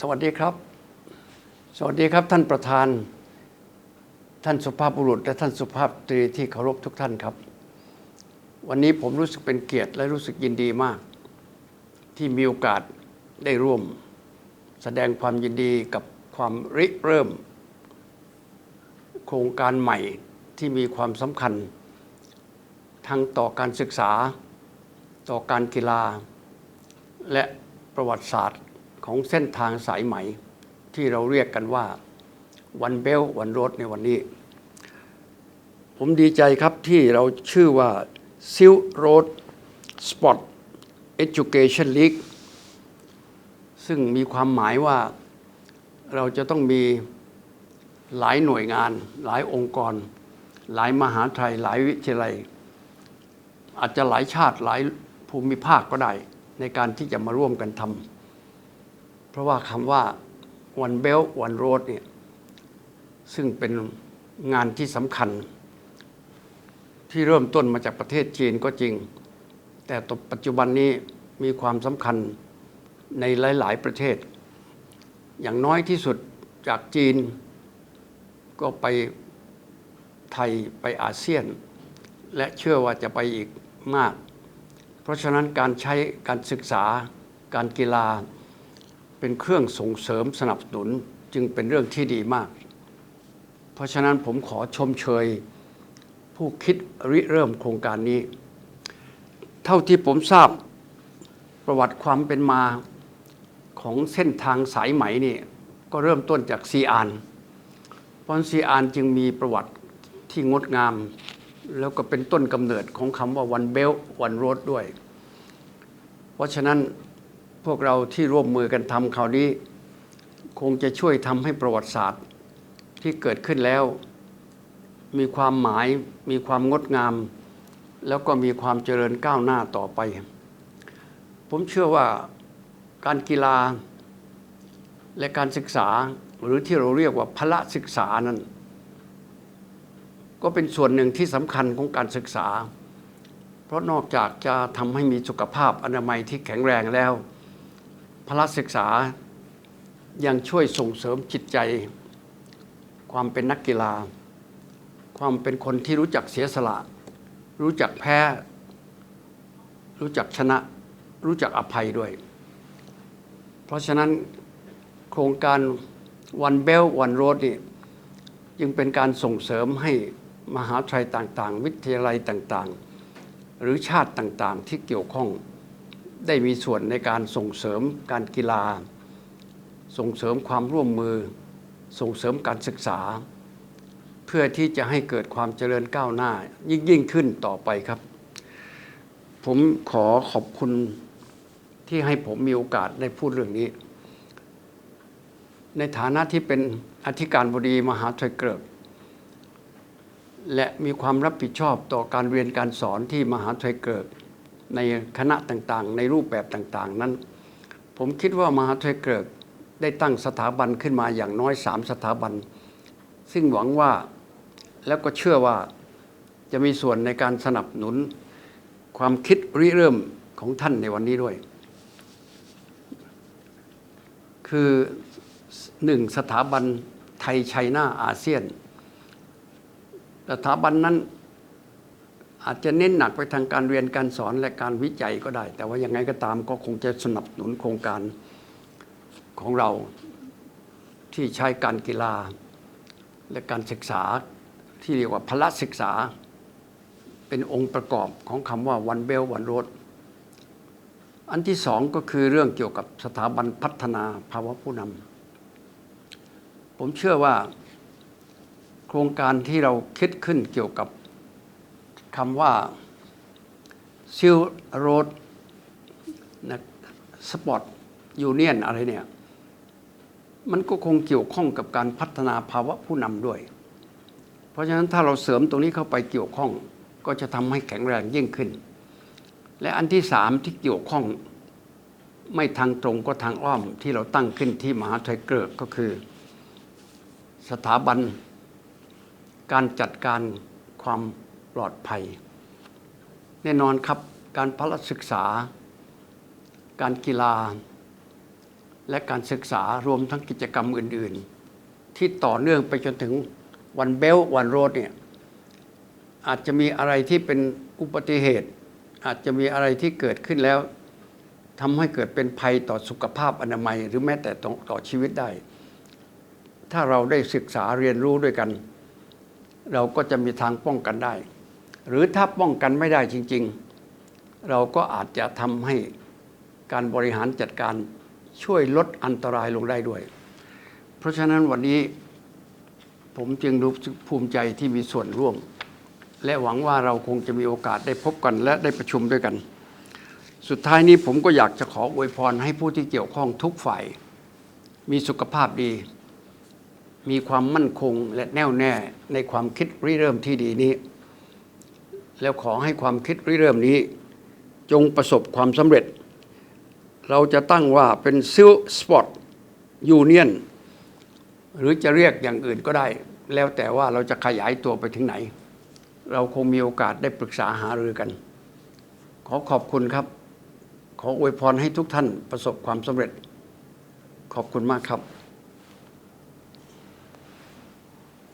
สวัสดีครับ สวัสดีครับท่านประธาน ท่านสุภาพบุรุษ และท่านสุภาพสตรีที่เคารพทุกท่านครับ วันนี้ผมรู้สึกเป็นเกียรติและรู้สึกยินดีมาก ที่มีโอกาสได้ร่วม แสดงความยินดีกับความริเริ่ม โครงการใหม่ที่มีความสำคัญ ทั้งต่อการศึกษา ต่อการกีฬา และประวัติศาสตร์ ของเส้นทางสายไหมที่เราเรียกกันว่าวันเบลวันโรดในวันนี้ ผมดีใจครับที่เราชื่อว่า Silk Road Sport Education League ซึ่งมีความหมายว่าเราจะต้องมีหลายหน่วยงาน หลายองค์กร หลายมหาไทยหลายวิทยาลัย อาจจะหลายชาติหลายภูมิภาคก็ได้ ในการที่จะมาร่วมกันทำ ราะว่าคำว่า One Belt One Road เนี่ยซึ่งเป็นงานที่สำคัญ ที่เริ่มต้นมาจากประเทศจีนก็จริง แต่ต่อปัจจุบันนี้มีความสำคัญในหลาย ๆ ประเทศ อย่างน้อยที่สุดจากจีน ก็ไปไทยไปอาเซียน และเชื่อว่าจะไปอีกมาก เพราะฉะนั้นการใช้การศึกษาการกีฬา เป็นเครื่องส่งเสริมสนับสนุนจึงเป็นเรื่องที่ดีมาก เพราะฉะนั้นผมขอชมเชยผู้คิดริเริ่มโครงการนี้ เท่าที่ผมทราบประวัติความเป็นมาของเส้นทางสายไหมนี่ก็เริ่มต้นจากซีอานเพราะซีอานจึงมีประวัติที่งดงาม แล้วก็เป็นต้นกำเนิดของคำว่า one belt one road ด้วย เพราะฉะนั้น พวกเราที่ร่วมมือกันทำคราวนี้ คงจะช่วยทำให้ประวัติศาสตร์ที่เกิดขึ้นแล้ว มีความหมาย มีความงดงาม แล้วก็มีความเจริญก้าวหน้าต่อไป ผมเชื่อว่าการกีฬาและการศึกษาหรือที่เราเรียกว่าพละศึกษานั้นก็เป็นส่วนหนึ่งที่สำคัญของการศึกษา เพราะนอกจากจะทำให้มีสุขภาพอนามัยที่แข็งแรงแล้ว พละศึกษายังช่วยส่งเสริมจิตใจ ความเป็นนักกีฬา ความเป็นคนที่รู้จักเสียสละ รู้จักแพ้ รู้จักชนะ รู้จักอภัยด้วย เพราะฉะนั้นโครงการ One Belt One Road นี่จึงเป็นการส่งเสริมให้มหาวิทยาลัยต่างๆ วิทยาลัยต่างๆ หรือชาติต่างๆ ที่เกี่ยวข้อง ได้มีส่วนในการส่งเสริมการกีฬา ส่งเสริมความร่วมมือ ส่งเสริมการศึกษา เพื่อที่จะให้เกิดความเจริญก้าวหน้า ยิ่งยิ่งขึ้นต่อไปครับ ผมขอขอบคุณที่ให้ผมมีโอกาสได้พูดเรื่องนี้ ในฐานะที่เป็นอธิการบดีมหาวิทยาลัยเกิกและมีความรับผิดชอบต่อการเรียนการสอนที่มหาวิทยาลัยเกิก ในคณะต่างๆ ในรูปแบบต่างๆ นั้น ผมคิดว่ามหาวิทยเกิกได้ตั้งสถาบันขึ้นมาอย่างน้อยสามสถาบัน ซึ่งหวังว่าแล้วก็เชื่อว่าจะมีส่วนในการสนับสนุนความคิดริเริ่มของท่านในวันนี้ด้วย คือหนึ่งสถาบันไทยไชน่าอาเซียน สถาบันนั้น อาจจะเน้นหนักไปทางการเรียนการสอนและการวิจัยก็ได้ แต่ว่ายังไงก็ตามก็คงจะสนับสนุนโครงการของเราที่ใช้การกีฬา และการศึกษาที่เรียกว่าพละศึกษา เป็นองค์ประกอบของคำว่า one belt one road อันที่สองก็คือเรื่องเกี่ยวกับสถาบันพัฒนาภาวะผู้นำผมเชื่อว่า โครงการที่เราคิดขึ้นเกี่ยวกับ คำว่าซิลโรดนะสปอร์ตยูเนียนอะไรเนี่ย มันก็คงเกี่ยวข้องกับการพัฒนาภาวะผู้นำด้วย เพราะฉะนั้นถ้าเราเสริมตรงนี้เข้าไปเกี่ยวข้อง ก็จะทำให้แข็งแรงยิ่งขึ้น และอันที่สามที่เกี่ยวข้องไม่ทางตรงก็ทางอ้อมที่เราตั้งขึ้นที่มหาวิทยเกริกก็คือ สถาบัน การจัดการความ ปลอดภัย แน่นอนครับการพละศึกษา การกีฬา และการศึกษารวมทั้งกิจกรรมอื่น ๆ ที่ต่อเนื่องไปจนถึงวันเบลวันโรดเนี่ยอาจจะมีอะไรที่เป็นอุบัติเหตุ อาจจะมีอะไรที่เกิดขึ้นแล้วทำให้เกิดเป็นภัยต่อสุขภาพอนามัย หรือแม้แต่ต่อชีวิตได้ ถ้าเราได้ศึกษาเรียนรู้ด้วยกัน เราก็จะมีทางป้องกันได้ หรือถ้าป้องกันไม่ได้จริง ๆ เราก็อาจจะทำให้การบริหารจัดการช่วยลดอันตรายลงได้ด้วย เพราะฉะนั้นวันนี้ผมจึงรู้สึกภูมิใจที่มีส่วนร่วม และหวังว่าเราคงจะมีโอกาสได้พบกันและได้ประชุมด้วยกัน สุดท้ายนี้ผมก็อยากจะขออวยพรให้ผู้ที่เกี่ยวข้องทุกฝ่าย มีสุขภาพดี มีความมั่นคงและแน่วแน่ในความคิดริเริ่มที่ดีนี้ แล้วขอให้ความคิดริเริ่มนี้ จงประสบความสำเร็จ เราจะตั้งว่าเป็นซิลสปอร์ตยูเนียนหรือจะเรียกอย่างอื่นก็ได้ แล้วแต่ว่าเราจะขยายตัวไปถึงไหน เราคงมีโอกาสได้ปรึกษาหารือกัน ขอขอบคุณครับ ขออวยพรให้ทุกท่านประสบความสำเร็จ ขอบคุณมากครับ